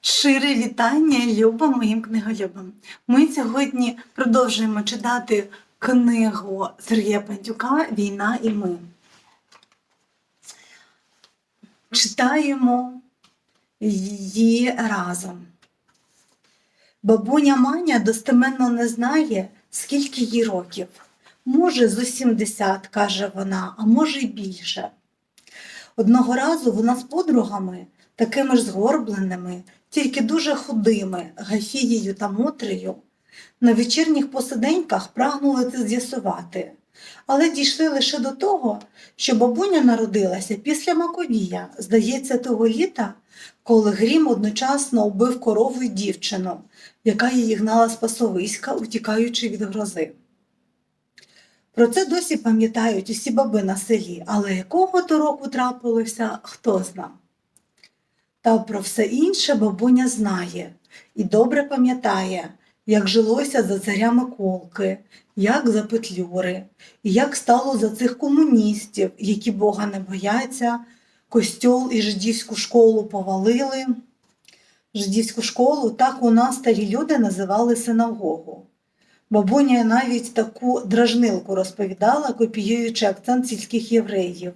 Шире вітання любим моїм книголюбам. Ми сьогодні продовжуємо читати книгу Сергія Пандюка Війна і ми. Читаємо її разом. Бабуня Маня достеменно не знає, скільки їй років. Може, з 80, каже вона, а може й більше. Одного разу вона з подругами, такими ж згорбленими, тільки дуже худими, Гафією та Мотрею, на вечірніх посиденьках прагнули це з'ясувати, але дійшли лише до того, що бабуня народилася після Маковія, здається, того літа, коли грім одночасно убив корову й дівчину, яка її гнала з пасовиська, утікаючи від грози. Про це досі пам'ятають усі баби на селі, але якого то року трапилося, хто зна. Та про все інше бабуня знає і добре пам'ятає, як жилося за царя Миколки, як за Петлюри, і як стало за цих комуністів, які Бога не бояться, костьол і жидівську школу повалили. Жидівську школу так у нас старі люди називали синагогу. Бабуня навіть таку дражнилку розповідала, копіюючи акцент сільських євреїв.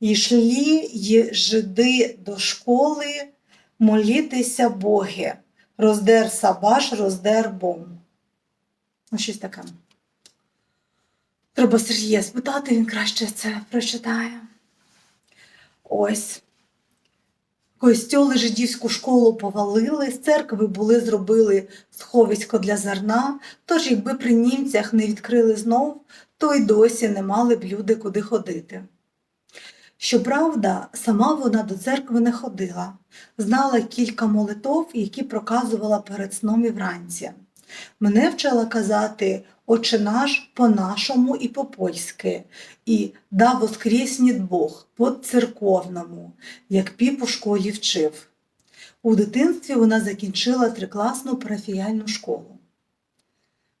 Йшли й жиди до школи молітися Боги, роздер Сабаш, роздер бом. Ну, щось таке. Треба Сергія спитати, він краще це прочитає. Ось. Костьоли жидівську школу повалили, з церкви були зробили сховисько для зерна, тож якби при німцях не відкрили знов, то й досі не мали б люди куди ходити. Щоправда, сама вона до церкви не ходила, знала кілька молитов, які проказувала перед сном і вранці. Мене вчила казати Отче наш по-нашому і по-польськи, і да воскресніт Бог по церковному, як піп у школі вчив. У дитинстві вона закінчила трикласну парафіяльну школу.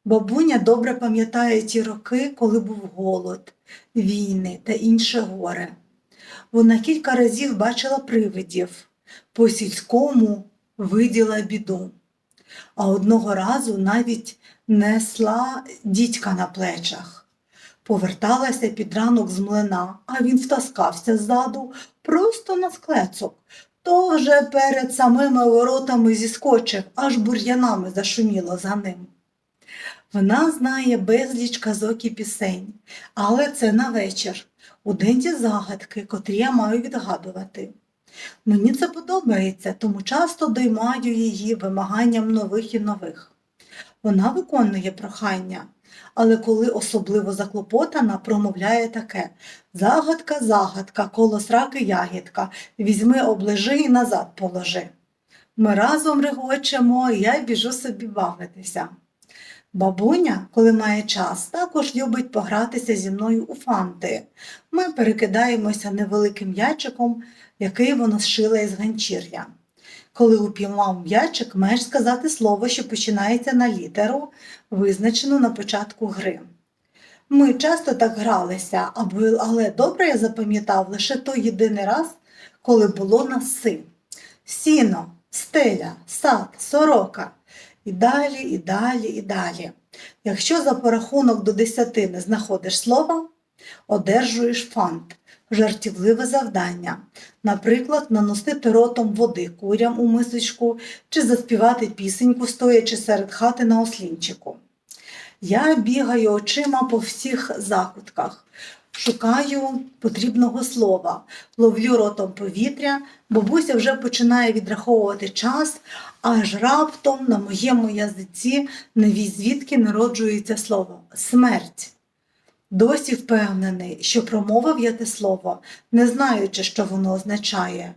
Бабуня добре пам'ятає ті роки, коли був голод, війни та інше горе. Вона кілька разів бачила привидів, по сільському виділа біду, а одного разу навіть несла дідька на плечах. Поверталася під ранок з млина, а він втаскався ззаду просто на склецок. То вже перед самими воротами зіскочив, аж бур'янами зашуміло за ним. Вона знає безліч казок і пісень, але це на вечір, у день ті загадки, котрі я маю відгадувати. Мені це подобається, тому часто доймаю її вимаганням нових і нових. Вона виконує прохання, але коли особливо заклопотана, промовляє таке Загадка, загадка, коло сраки ягідка, візьми, оближи і назад положи. Ми разом регочемо, і я біжу собі бавитися. Бабуня, коли має час, також любить погратися зі мною у фанти. Ми перекидаємося невеликим м'ячиком, який вона зшила із ганчір'я. Коли упіймав м'ячик, маєш сказати слово, що починається на літеру, визначену на початку гри. Ми часто так гралися, але добре я запам'ятав лише той єдиний раз, коли було на си. Сіно, стеля, сад, сорока. І далі, і далі, і далі. Якщо за порахунок до десяти не знаходиш слова, одержуєш фант, жартівливе завдання. Наприклад, наносити ротом води курям у мисочку чи заспівати пісеньку, стоячи серед хати на ослінчику. Я бігаю очима по всіх закутках, шукаю потрібного слова, ловлю ротом повітря, бабуся вже починає відраховувати час, аж раптом на моєму язиці невість звідки народжується слово смерть. Досі впевнений, що промовив я те слово, не знаючи, що воно означає.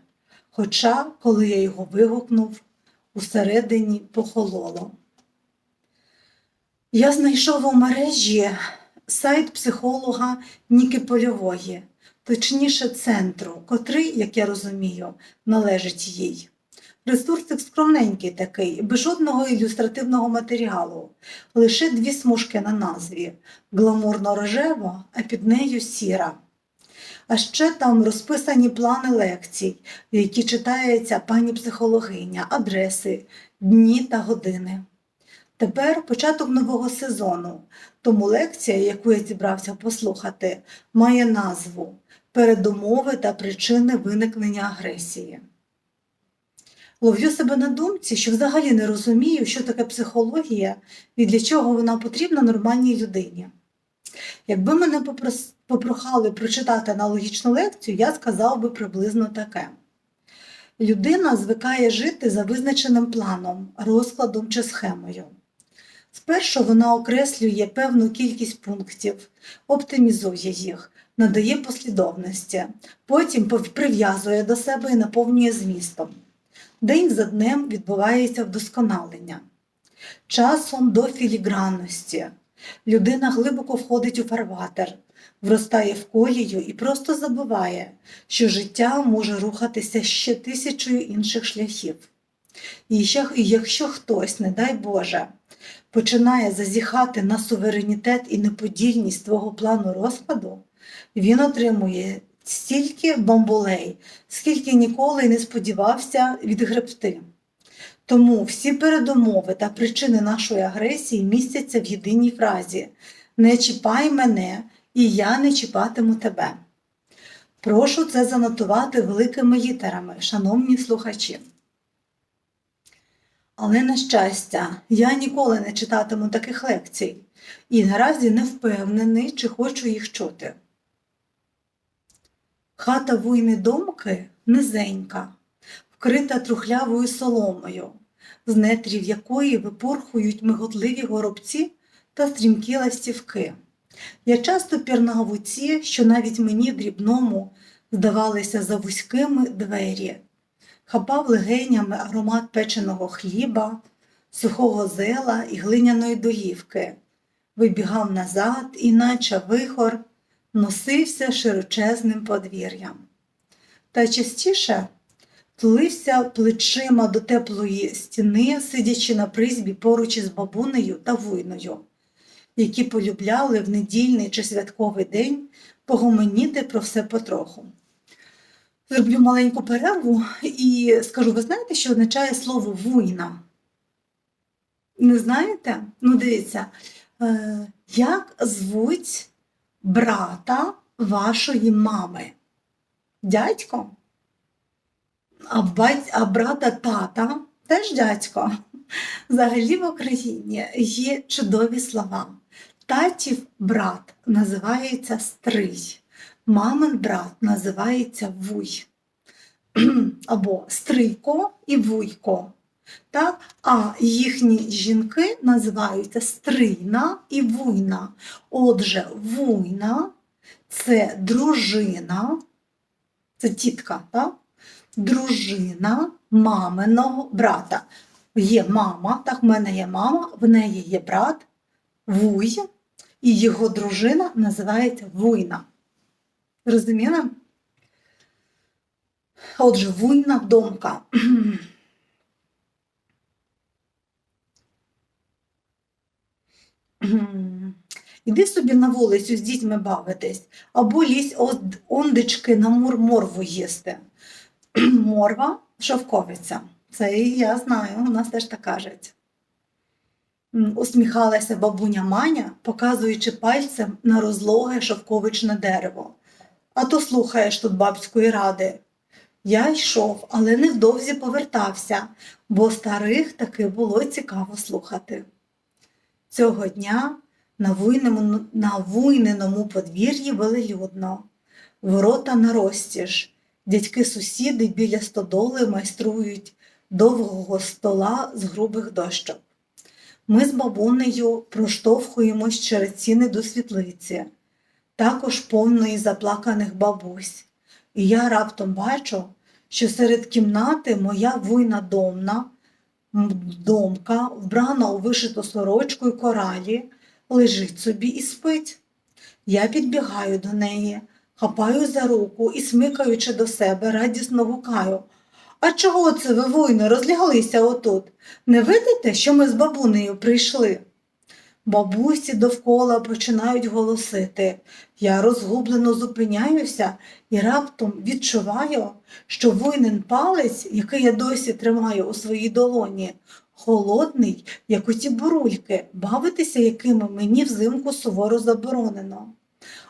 Хоча, коли я його вигукнув, усередині похололо. Я знайшов у мережі сайт психолога Ніки Польової, точніше центру, котрий, як я розумію, належить їй. Ресурсик скромненький такий, без жодного ілюстративного матеріалу, лише дві смужки на назві гламурно рожева, а під нею сіра. А ще там розписані плани лекцій, які читається пані психологиня, адреси, дні та години. Тепер початок нового сезону, тому лекція, яку я зібрався послухати, має назву Передумови та причини виникнення агресії. Ловлю себе на думці, що взагалі не розумію, що таке психологія і для чого вона потрібна нормальній людині. Якби мене попрохали прочитати аналогічну лекцію, я сказав би приблизно таке. Людина звикає жити за визначеним планом, розкладом чи схемою. Спершу вона окреслює певну кількість пунктів, оптимізує їх, надає послідовності, потім прив'язує до себе і наповнює змістом. День за днем відбувається вдосконалення. Часом до філігранності. Людина глибоко входить у фарватер, вростає в колію і просто забуває, що життя може рухатися ще тисячою інших шляхів. І якщо хтось, не дай Боже, починає зазіхати на суверенітет і неподільність твого плану розкладу, він отримує стільки бомболей, скільки ніколи не сподівався відгребти. Тому всі передумови та причини нашої агресії містяться в єдиній фразі Не чіпай мене, і я не чіпатиму тебе. Прошу це занотувати великими літерами, шановні слухачі. Але, на щастя, я ніколи не читатиму таких лекцій і наразі не впевнений, чи хочу їх чути. Хата вуйни домки низенька, вкрита трухлявою соломою, з нетрів якої випорхують миготливі горобці та стрімкі ластівки. Я часто пірнав у ці, що навіть мені дрібному здавалися за вузькими двері, хапав легенями аромат печеного хліба, сухого зела і глиняної доївки, вибігав назад і, наче вихор, носився широчезним подвір'ям. Та частіше тулився плечима до теплої стіни, сидячи на призбі поруч із бабунею та вуйною, які полюбляли в недільний чи святковий день погомоніти про все потроху. Зроблю маленьку перерву і скажу: ви знаєте, що означає слово вуйна? Не знаєте? Ну, дивіться, е, як звуть брата вашої мами? Дядько? А, бать, а брата тата теж дядько. Взагалі в Україні є чудові слова. Татів брат називається стрий, мамин брат називається вуй. Або стрийко і вуйко. Так? А їхні жінки називаються стрийна і вуйна. Отже, вуйна це дружина, це тітка, так? дружина маминого брата. Є мама, так, в мене є мама, в неї є брат Вуй, і його дружина називається Вуйна. Розуміли? Отже, Вуйна домка. Іди собі на вулицю з дітьми бавитись, або лізь ондечки на мур-морву їсти. Морва шовковиця. Це я знаю, у нас теж так кажуть. Усміхалася бабуня Маня, показуючи пальцем на розлоге шовковичне дерево. А то слухаєш тут бабської ради. Я йшов, але невдовзі повертався, бо старих таки було цікаво слухати. Цього дня на вуйному, на вуйненому подвір'ї велелюдно, ворота на розтіж, дядьки-сусіди біля стодоли майструють довгого стола з грубих дощок. Ми з бабунею проштовхуємось через ціни до світлиці, також повної заплаканих бабусь. І я раптом бачу, що серед кімнати моя вуйна домна, домка, вбрана у вишиту сорочку і коралі, лежить собі і спить. Я підбігаю до неї, хапаю за руку і, смикаючи до себе, радісно гукаю. А чого це ви, вуйно, розляглися отут? Не видите, що ми з бабунею прийшли? Бабусі довкола починають голосити. Я розгублено зупиняюся і раптом відчуваю, що винен палець, який я досі тримаю у своїй долоні, холодний, як оті бурульки, бавитися якими мені взимку суворо заборонено.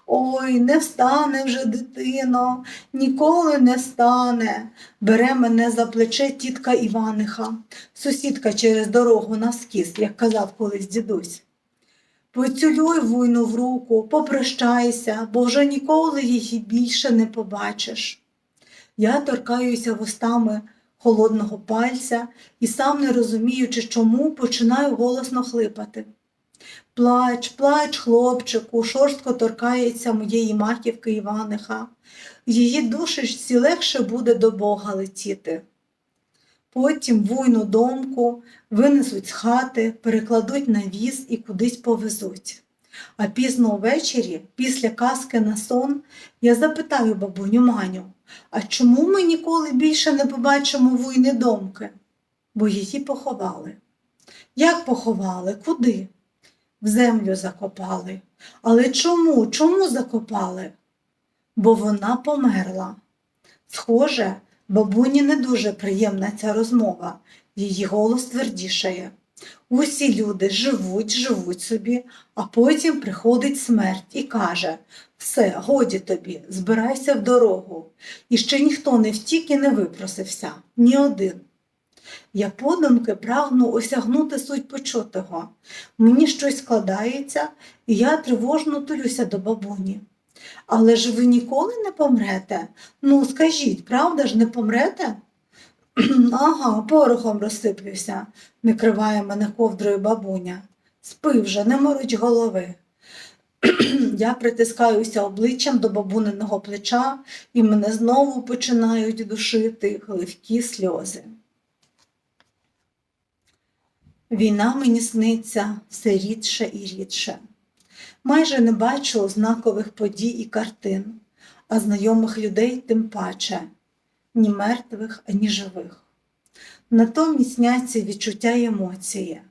Ой, не встане вже дитино, ніколи не встане. Бере мене за плече тітка Іваниха, сусідка через дорогу навскіз, як казав колись дідусь. Поцілуй вуйну в руку, попрощайся, бо вже ніколи її більше не побачиш. Я торкаюся вустами холодного пальця і сам не розуміючи, чому, починаю голосно хлипати. Плач, плач, хлопчику, шорстко торкається моєї маківки Іваниха. Її душечці легше буде до Бога летіти. Потім вуйну домку винесуть з хати, перекладуть на віз і кудись повезуть. А пізно ввечері, після казки на сон, я запитаю бабуню Маню, а чому ми ніколи більше не побачимо вуйни домки? Бо її поховали. Як поховали? Куди? В землю закопали. Але чому? Чому закопали? Бо вона померла. Схоже, бабуні не дуже приємна ця розмова, її голос твердішає. Усі люди живуть, живуть собі, а потім приходить смерть і каже все, годі тобі, збирайся в дорогу. І ще ніхто не втік і не випросився, ні один. Я подумки прагну осягнути суть почутого. Мені щось складається, і я тривожно тулюся до бабуні. Але ж ви ніколи не помрете? Ну, скажіть, правда ж не помрете? Ага, порохом розсиплюся, не криває мене ковдрою бабуня. Спи вже, не морочь голови. Я притискаюся обличчям до бабуниного плеча, і мене знову починають душити гливкі сльози. Війна мені сниться все рідше і рідше. Майже не бачу знакових подій і картин, а знайомих людей тим паче ні мертвих, ані живих. Натомість сняться відчуття й емоції.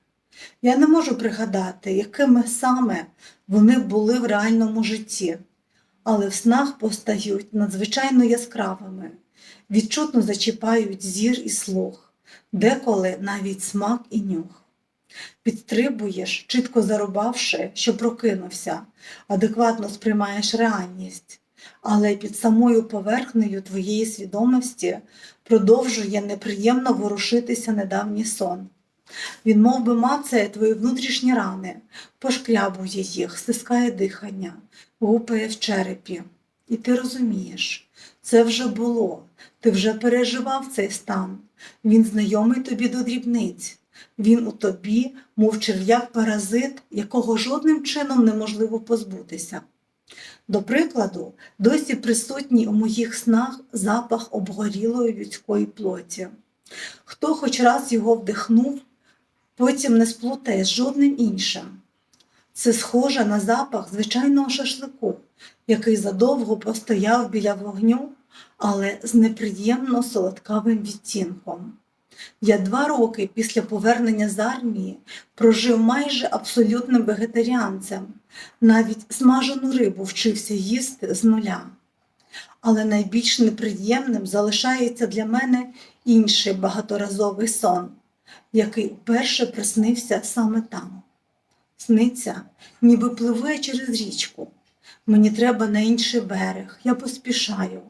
Я не можу пригадати, якими саме вони були в реальному житті, але в снах постають надзвичайно яскравими, відчутно зачіпають зір і слух, деколи навіть смак і нюх. Підстрибуєш, чітко зарубавши, що прокинувся, адекватно сприймаєш реальність, але під самою поверхнею твоєї свідомості продовжує неприємно ворушитися недавній сон. Він мов би, мацає твої внутрішні рани, пошкрябує їх, стискає дихання, гупає в черепі. І ти розумієш, це вже було, ти вже переживав цей стан, він знайомий тобі до дрібниць. Він у тобі, мов черв'як паразит, якого жодним чином неможливо позбутися. До прикладу, досі присутній у моїх снах запах обгорілої людської плоті. Хто хоч раз його вдихнув, потім не сплутає з жодним іншим. Це схоже на запах звичайного шашлику, який задовго постояв біля вогню, але з неприємно солодкавим відтінком. Я два роки після повернення з армії прожив майже абсолютним вегетаріанцем, навіть смажену рибу вчився їсти з нуля. Але найбільш неприємним залишається для мене інший багаторазовий сон, який вперше приснився саме там. Сниться, ніби пливе через річку. Мені треба на інший берег, я поспішаю,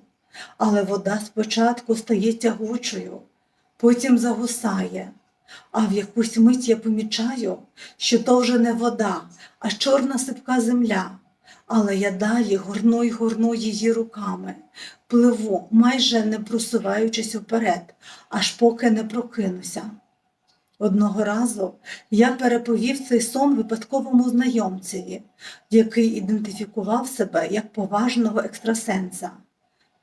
але вода спочатку стає тягучою потім загусає, а в якусь мить я помічаю, що то вже не вода, а чорна сипка земля. Але я далі горну й горну її руками, пливу, майже не просуваючись вперед, аж поки не прокинуся. Одного разу я переповів цей сон випадковому знайомцеві, який ідентифікував себе як поважного екстрасенса.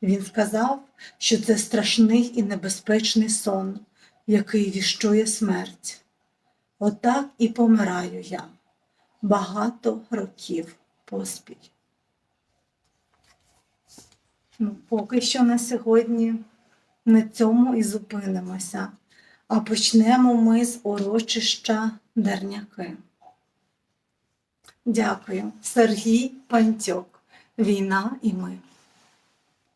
Він сказав, що це страшний і небезпечний сон, який віщує смерть. Отак і помираю я багато років поспіль. Ну, Поки що на сьогодні на цьому і зупинимося, а почнемо ми з урочища Дерняки. Дякую. Сергій Пантьок. Війна і ми.